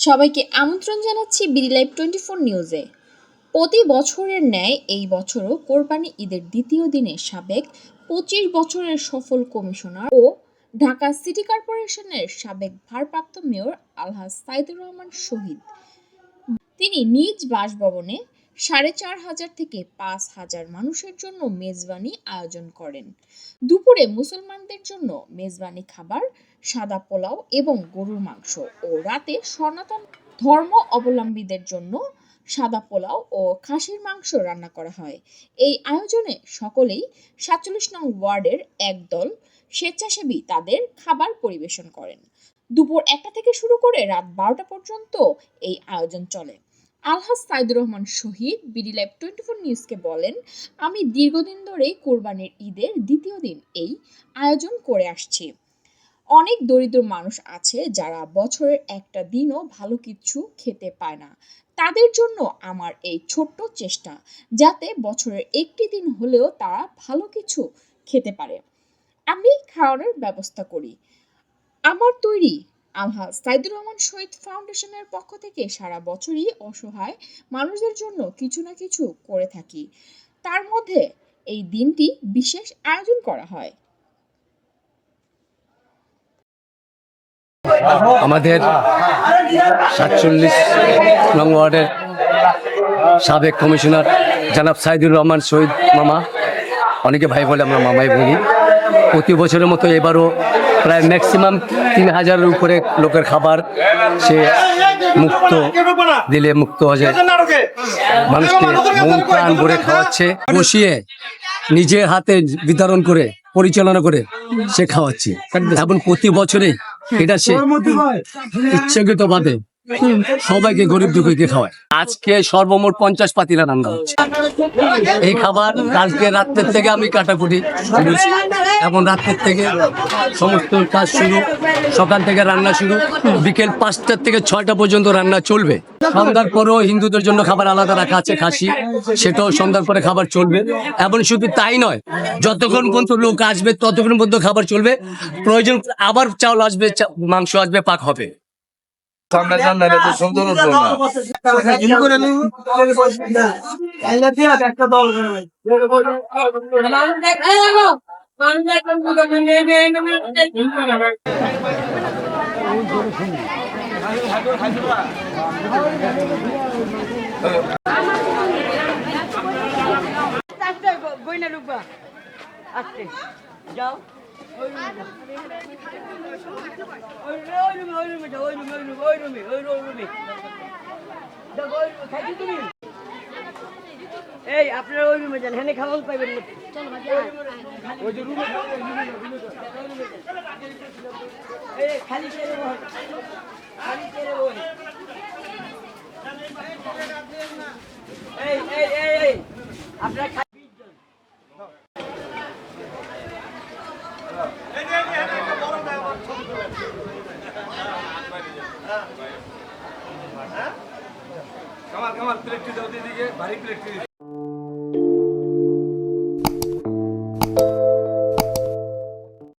সবাইকে আমন্ত্রণ জানাচ্ছি বিডি লাইভ টোয়েন্টি ফোর নিউজে। প্রতি বছরের ন্যায় এই বছরও কোরবানি ঈদের দ্বিতীয় দিনে সাবেক পঁচিশ বছরের সফল কমিশনার ও ঢাকা সিটি কর্পোরেশনের সাবেক ভারপ্রাপ্ত মেয়র আলহাজ সাইদুর রহমান শহীদ। তিনি নিজ বাসভবনে সাড়ে চার হাজার থেকে পাঁচ হাজার মানুষের জন্য মেজবানি আয়োজন করেন। দুপুরে মুসলমানদের জন্য মেজবানি খাবার, সাদা পোলাও এবং গরুর মাংস ও রাতে সনাতন ধর্ম অবলম্বীদের জন্য সাদা পোলাও ও খাসির মাংস রান্না করা হয়। এই আয়োজনে সকলেই সাতচল্লিশ নং ওয়ার্ডের একদল স্বেচ্ছাসেবী তাদের খাবার পরিবেশন করেন। দুপুর একটা থেকে শুরু করে রাত বারোটা পর্যন্ত এই আয়োজন চলে। Alhaj Saidur Rahman Shahid, BD live twenty four নিউজকে বলেন, আমি দীর্ঘদিন ধরেই কোরবানির ঈদের দ্বিতীয় দিন এই আয়োজন করে আসছি। অনেক দরিদ্র মানুষ আছে যারা বছরের একটা দিনও ভালো কিছু খেতে পায় না। তাদের জন্য আমার এই ছোট্ট চেষ্টা, যাতে বছরের একটি দিন হলেও তারা ভালো কিছু খেতে পারে। আমি খাওয়ানোর ব্যবস্থা করি। আমার তৈরি আলহাজ। সাইদুর রহমান শহীদ ফাউন্ডেশনের পক্ষ থেকে সারা বছরই অসহায় মানুষদের জন্য কিছু না কিছু করে থাকি। তার মধ্যে এই দিনটি বিশেষ আয়োজন করা হয়। আমাদের সাতচল্লিশ নং ওয়ার্ডের সাবেক কমিশনার জনাব সাইদুর রহমান শহীদ মামা, অনেকে ভাই বলে আমরা মামাই বলি। প্রতি বছরের মতো এবারও প্রায় ম্যাক্সিমাম তিন হাজারের উপরে লোকের খাবার সে মুক্ত দিলে মুক্ত হয়ে যায়। মানুষকে মন প্রাণ ভরে খাওয়াচ্ছে বসিয়ে নিজের হাতে বিতরণ করে পরিচালনা করে সে খাওয়াচ্ছে। এখন প্রতি বছরে এটা সে ইচ্ছাকৃত বাদে সবাইকে গরিব দুঃখীকে খাওয়ায়। আজকে সর্বমোট পঞ্চাশ পাতিলা রান্না হচ্ছে। এই খাবার কালকে রাত্রের থেকে আমি কাটাকুটি। এখন রাত্রের থেকে সমস্ত কাজ শুরু। সকাল থেকে রান্না শুরু। বিকেল পাঁচটার থেকে ছয়টা পর্যন্ত রান্না চলবে। সন্ধ্যার পরেও হিন্দুদের জন্য খাবার আলাদা রাখা আছে, খাসি। সেটাও সন্ধ্যার পরে খাবার চলবে। এবং শুধু তাই নয়, যতক্ষণ পর্যন্ত লোক আসবে, ততক্ষণ পর্যন্ত খাবার চলবে। প্রয়োজন আবার চাউল আসবে মাংস আসবে, পাক হবে। সামনে সামনে তো সুন্দর হতো না। বইনা ঢুকবা আস্তে যাও ওই রুমে ওই রুমে যাও। ওই রুমে ওই রুমে খাইছি তুমি এই আপনারা ওই রুমে যান হ্যাঁ খাবার পাইবেন ওই যে রুমে এই খালি চেয়ারে বল খালি চেয়ারে বল এই এই এই আপনারা কামাল প্লেটটি দাও দিদিকে ভারী প্লেটটি